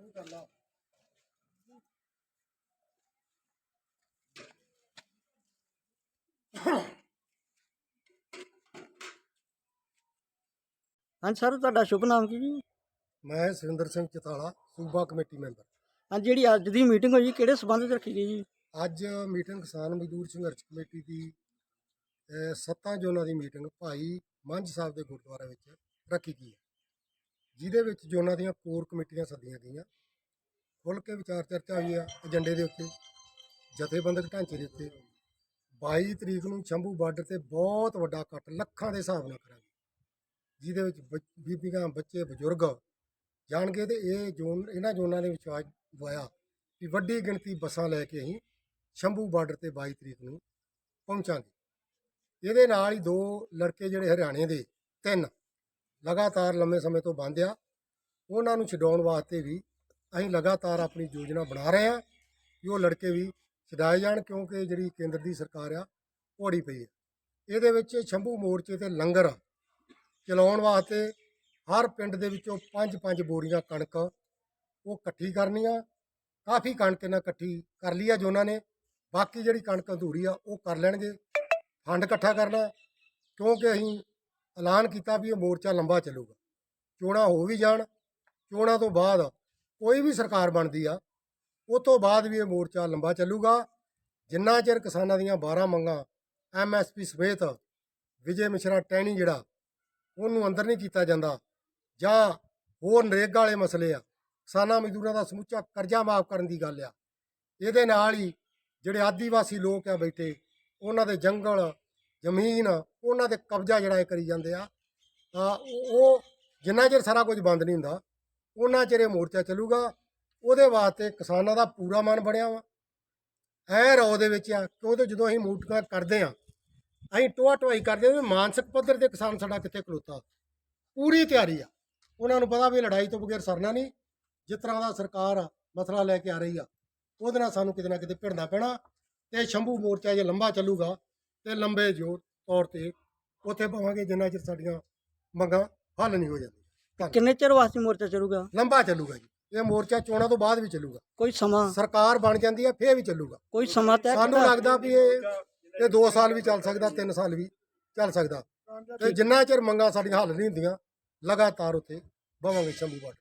ਹਾਂਜੀ ਸਰ ਤੁਹਾਡਾ ਸ਼ੁਭ ਨਾਮ ਕੀ ਜੀ? ਮੈਂ ਸੁਰਿੰਦਰ ਸਿੰਘ ਚਤਾਲਾ ਸੂਬਾ ਕਮੇਟੀ ਮੈਂਬਰ। ਹਾਂਜੀ ਜਿਹੜੀ ਅੱਜ ਦੀ ਮੀਟਿੰਗ ਹੋਈ ਕਿਹੜੇ ਸਬੰਧ ਵਿੱਚ ਰੱਖੀ ਗਈ ਜੀ? ਅੱਜ ਮੀਟਿੰਗ ਕਿਸਾਨ ਮਜ਼ਦੂਰ ਸੰਘਰਸ਼ ਕਮੇਟੀ ਦੀ ਸੱਤਾਂ ਜ਼ੋਨਾਂ ਦੀ ਮੀਟਿੰਗ ਭਾਈ ਮੰਝ ਸਾਹਿਬ ਦੇ ਗੁਰਦੁਆਰਾ ਵਿੱਚ ਰੱਖੀ ਗਈ ਹੈ। ਜਿਹਦੇ ਵਿੱਚ ਜ਼ੋਨਾਂ ਦੀਆਂ ਕੋਰ ਕਮੇਟੀਆਂ ਸੱਦੀਆਂ ਗਈਆਂ, ਖੁੱਲ੍ਹ ਕੇ ਵਿਚਾਰ ਚਰਚਾ ਹੋਈ ਆ ਏਜੰਡੇ ਦੇ ਉੱਤੇ, ਜਥੇਬੰਦਕ ਢਾਂਚੇ ਦੇ ਉੱਤੇ। 22 ਤਰੀਕ ਨੂੰ ਸ਼ੰਭੂ ਬਾਰਡਰ ਤੇ ਬਹੁਤ ਵੱਡਾ ਇਕੱਠ ਲੱਖਾਂ ਦੇ ਹਿਸਾਬ ਨਾਲ ਕਰਾਂਗੇ, ਜਿਹਦੇ ਵਿੱਚ ਬੱਚ- ਬੀਬੀਆਂ, ਬੱਚੇ, ਬਜ਼ੁਰਗ ਜਾਣਗੇ ਤੇ ਇਹ ਜ਼ੋਨ, ਇਹਨਾਂ ਜ਼ੋਨਾਂ ਨੇ ਵਿਸ਼ਵਾਸ ਦਵਾਇਆ ਕਿ ਵੱਡੀ ਗਿਣਤੀ ਬੱਸਾਂ ਲੈ ਕੇ ਅਸੀਂ ਸ਼ੰਭੂ ਬਾਰਡਰ ਤੇ 22 ਤਰੀਕ ਨੂੰ ਪਹੁੰਚਾਂਗੇ। ਇਹਦੇ ਨਾਲ ਹੀ ਦੋ ਲੜਕੇ ਜਿਹੜੇ ਹਰਿਆਣੇ ਦੇ, ਤਿੰਨ ਲਗਾਤਾਰ ਲੰਮੇ ਸਮੇਂ ਤੋਂ ਬੰਦ ਆ। ਉਹਨਾਂ ਨੂੰ ਛਡਾਉਣ ਵਾਸਤੇ ਵੀ ਅਸੀਂ ਲਗਾਤਾਰ ਆਪਣੀ ਯੋਜਨਾ ਬਣਾ ਰਹੇ ਹਾਂ ਕਿ ਉਹ ਲੜਕੇ ਵੀ ਛਡਾਏ ਜਾਣ ਕਿਉਂਕਿ ਜਿਹੜੀ ਕੇਂਦਰ ਦੀ ਸਰਕਾਰ ਆ ਘੋੜੀ ਪਈ ਹੈ ਇਹਦੇ ਵਿੱਚ ਸ਼ੰਭੂ ਮੋਰਚੇ ਤੇ ਲੰਗਰ ਚਲਾਉਣ ਵਾਸਤੇ ਹਰ ਪਿੰਡ ਦੇ ਵਿੱਚੋਂ ਪੰਜ ਪੰਜ ਬੋਰੀਆਂ ਕਣਕ ਉਹ ਇਕੱਠੀ ਕਰਨੀਆਂ ਕਾਫੀ ਕਣਕ ਇਹਨਾਂ ਇਕੱਠੀ ਕਰ ਲਈ ਆ ਜੋ ਉਹਨਾਂ ਨੇ। ਬਾਕੀ ਜਿਹੜੀ ਕਣਕ ਅਧੂਰੀ ਆ, ਉਹ ਕਰ ਲੈਣਗੇ। ਫੰਡ ਇਕੱਠਾ ਕਰਨਾ, ਕਿਉਂਕਿ ਅਸੀਂ ਐਲਾਨ ਕੀਤਾ ਵੀ ਇਹ ਮੋਰਚਾ ਲੰਬਾ ਚੱਲੂਗਾ। ਚੋਣਾਂ ਹੋ ਵੀ ਜਾਣ, ਚੋਣਾਂ ਤੋਂ ਬਾਅਦ ਕੋਈ ਵੀ ਸਰਕਾਰ ਬਣਦੀ ਆ, ਉਹ ਤੋਂ ਬਾਅਦ ਵੀ ਇਹ ਮੋਰਚਾ ਲੰਬਾ ਚੱਲੂਗਾ। ਜਿੰਨਾ ਚਿਰ ਕਿਸਾਨਾਂ ਦੀਆਂ 12 ਮੰਗਾਂ ਐਮਐਸਪੀ ਸਮੇਤ ਵਿਜੇ ਮਿਸ਼ਰਾ, ਟੈਣੀ ਜਿਹੜਾ, ਉਹਨੂੰ ਅੰਦਰ ਨਹੀਂ ਕੀਤਾ ਜਾਂਦਾ ਜਾਂ ਹੋਰ ਨਰੇਗਾ ਵਾਲੇ ਮਸਲੇ ਆ, ਕਿਸਾਨਾਂ ਮਜ਼ਦੂਰਾਂ ਦਾ ਸਮੁੱਚਾ ਕਰਜ਼ਾ ਮਾਫ ਕਰਨ ਦੀ ਗੱਲ ਆ, ਇਹਦੇ ਨਾਲ ਹੀ ਜਿਹੜੇ ਆਦੀਵਾਸੀ ਲੋਕ ਆ ਬੈਠੇ, ਉਹਨਾਂ ਦੇ ਜੰਗਲ ਜ਼ਮੀਨ, ਉਹਨਾਂ 'ਤੇ ਕਬਜ਼ਾ ਜਿਹੜਾ ਇਹ ਕਰੀ ਜਾਂਦੇ ਆ, ਤਾਂ ਉਹ ਉਹ ਜਿੰਨਾ ਚਿਰ ਸਾਰਾ ਕੁਝ ਬੰਦ ਨਹੀਂ ਹੁੰਦਾ, ਉਹਨਾਂ ਚਿਰ ਇਹ ਮੋਰਚਾ ਚੱਲੂਗਾ। ਉਹਦੇ ਵਾਸਤੇ ਕਿਸਾਨਾਂ ਦਾ ਪੂਰਾ ਮਨ ਬਣਿਆ ਵਾ। ਐ ਰੋ ਦੇ ਵਿੱਚ ਆ ਕਿਉਂਕਿ ਜਦੋਂ ਅਸੀਂ ਮੂਟਕਾਂ ਕਰਦੇ ਆ, ਅਸੀਂ ਟੋਆ ਟੋਆਈ ਕਰਦੇ ਹਾਂ ਵੀ ਮਾਨਸਿਕ ਪੱਧਰ ਤੇ ਕਿਸਾਨ ਸਾਡਾ ਕਿੱਥੇ ਖਲੋਤਾ। ਪੂਰੀ ਤਿਆਰੀ ਆ। ਉਹਨਾਂ ਨੂੰ ਪਤਾ ਵੀ ਲੜਾਈ ਤੋਂ ਬਗੈਰ ਸਰਨਾ ਨਹੀਂ। ਜਿਸ ਤਰ੍ਹਾਂ ਦਾ ਸਰਕਾਰ ਮਸਲਾ ਲੈ ਕੇ ਆ ਰਹੀ ਆ, ਉਹਦੇ ਨਾਲ ਸਾਨੂੰ ਕਿਤੇ ਨਾ ਕਿਤੇ ਭਿੜਨਾ ਪੈਣਾ ਤੇ ਸ਼ੰਭੂ ਮੋਰਚਾ ਜੇ ਲੰਬਾ ਚੱਲੂਗਾ ਤੇ ਲੰਬੇ ਜੋ ਤੌਰ ਤੇ ਉੱਥੇ ਪਾਵਾਂਗੇ ਜਿੰਨਾ ਚਿਰ ਸਾਡੀਆਂ ਮੰਗਾਂ ਹੱਲ ਨਹੀਂ ਹੋ ਜਾਂਦੀਆਂ। ਕਿੰਨੇ ਚਿਰ ਵਾਸਤੇ ਮੋਰਚਾ ਚੱਲੂਗਾ? ਲੰਬਾ ਚੱਲੂਗਾ ਜੀ। ਇਹ ਮੋਰਚਾ ਚੋਣਾਂ ਤੋਂ ਬਾਅਦ ਵੀ ਚੱਲੂਗਾ। ਕੋਈ ਸਮਾਂ? ਸਰਕਾਰ ਬਣ ਜਾਂਦੀ ਹੈ ਫੇਰ ਵੀ ਚੱਲੂਗਾ। ਕੋਈ ਸਮਾਂ ਤੈਅ ਸਾਨੂੰ ਕੀਤਾ? ਲੱਗਦਾ ਵੀ ਇਹ ਇਹ 2 ਸਾਲ ਵੀ ਚੱਲ ਸਕਦਾ 3 ਸਾਲ ਵੀ ਚੱਲ ਸਕਦਾ। ਤੇ ਜਿੰਨਾ ਚਿਰ ਮੰਗਾਂ ਸਾਡੀਆਂ ਹੱਲ ਨਹੀਂ ਹੁੰਦੀਆਂ ਲਗਾਤਾਰ ਉੱਥੇ ਬਵਾਂਗੇ ਸ਼ੰਭੂ ਬਾਰਡਰ